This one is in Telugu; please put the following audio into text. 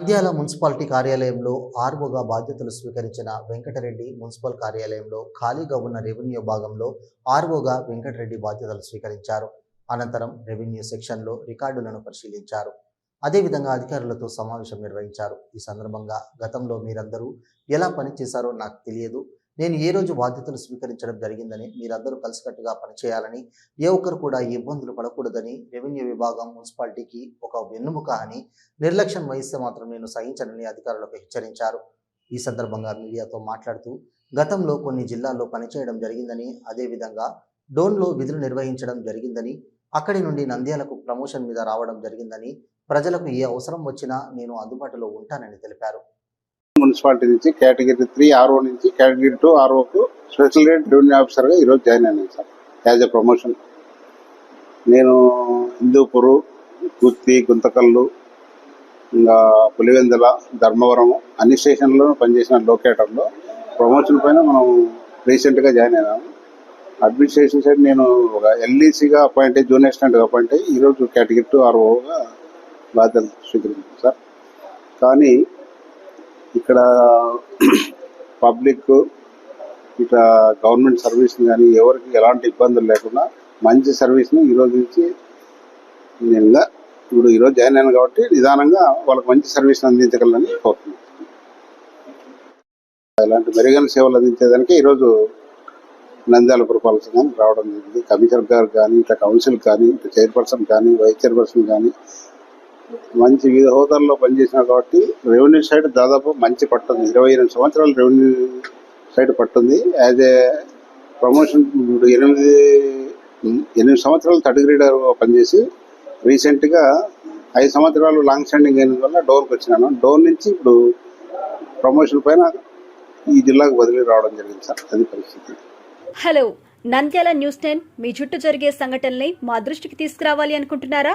నంద్యాల మున్సిపాలిటీ కార్యాలయంలో ఆర్వోగా బాధ్యతలు స్వీకరించిన వెంకటరెడ్డి మున్సిపల్ కార్యాలయంలో ఖాళీగా ఉన్న రెవెన్యూ భాగంలో ఆర్వోగా వెంకటరెడ్డి బాధ్యతలు స్వీకరించారు. అనంతరం రెవెన్యూ సెక్షన్లో రికార్డులను పరిశీలించారు. అదేవిధంగా అధికారులతో సమావేశం నిర్వహించారు. ఈ సందర్భంగా గతంలో మీరందరూ ఎలా పనిచేశారో నాకు తెలియదు. నేను ఏ రోజు బాధ్యతలు స్వీకరించడం జరిగిందని మీరందరూ కలిసికట్టుగా పనిచేయాలని ఏ ఒక్కరు కూడా ఇబ్బందులు పడకూడదని రెవెన్యూ విభాగం మున్సిపాలిటీకి ఒక వెన్నుముక అని నిర్లక్ష్యం వహిస్తే మాత్రం నేను సహించనని అధికారులకు హెచ్చరించారు. ఈ సందర్భంగా మీడియాతో మాట్లాడుతూ గతంలో కొన్ని జిల్లాల్లో పనిచేయడం జరిగిందని అదేవిధంగా డోన్లో విధులు నిర్వహించడం జరిగిందని అక్కడి నుండి నంద్యాలకు ప్రమోషన్ మీద రావడం జరిగిందని ప్రజలకు ఏ అవసరం వచ్చినా నేను అందుబాటులో ఉంటానని తెలిపారు. మున్సిపాలిటీ నుంచి కేటగిరీ త్రీ ఆర్ఓ నుంచి కేటగిరీ టూ ఆర్ఓకు స్పెషల్ రేట్ రెవెన్యూ ఆఫీసర్గా ఈరోజు జాయిన్ అయినాను సార్ యాజ్ ఎ ప్రమోషన్. నేను హిందూపురు గుత్తి గుంతకల్లు ఇంకా పులివెందుల ధర్మవరం అన్ని స్టేషన్లో పనిచేసిన లొకేటర్లో ప్రమోషన్ పైన మనం రీసెంట్గా జాయిన్ అయినాము. అడ్మినిస్ట్రేషన్ సైడ్ నేను ఒక ఎల్ఈసీగా అపాయింట్ అయ్యి జూనియర్ అసిస్టెంట్గా అపాయింట్ అయ్యి ఈరోజు కేటగిరీ టూ ఆర్ఓగా బాధ్యతలు స్వీకరించాను సార్. కానీ ఇక్కడ పబ్లిక్ ఇక గవర్నమెంట్ సర్వీస్ని కానీ ఎవరికి ఎలాంటి ఇబ్బందులు లేకుండా మంచి సర్వీస్ని ఈరోజు నుంచి నేను ఇప్పుడు ఈరోజు జాయిన్ అయ్యాను కాబట్టి నిదానంగా వాళ్ళకి మంచి సర్వీస్ని అందించగలని కోరుతున్నాను ఇలాంటి మెరుగైన సేవలు అందించేదానికి ఈరోజు నంద్యాల పురపాలక సంఘం రావడం జరిగింది. కమిషనర్ గారు కానీ ఇట్లా కౌన్సిల్ కానీ ఇట్లా చైర్పర్సన్ కానీ వైస్ చైర్పర్సన్ కానీ మంచి వివిధ హోదాల్లో పనిచేసినా కాబట్టి రెవెన్యూ సైడ్ దాదాపు మంచి పట్టుంది. ఇరవై ఎనిమిది సంవత్సరాలు రెవెన్యూ సైడ్ పట్టుంది. యాజ్ ఏ ప్రమోషన్ ఇప్పుడు ఎనిమిది ఎనిమిది సంవత్సరాలు థర్డ్ గ్రేడర్ పనిచేసి రీసెంట్గా ఐదు సంవత్సరాలు లాంగ్ స్టాండింగ్ అయిన వల్ల డోన్కి వచ్చినాను. డోన్ నుంచి ఇప్పుడు ప్రమోషన్ పైన ఈ జిల్లాకు బదిలీ రావడం జరిగింది సార్. అది పరిస్థితి. హలో నంద్యాల న్యూస్ టెన్ మీ చుట్టూ జరిగే సంఘటనల్ని మా దృష్టికి తీసుకురావాలి అనుకుంటున్నారా?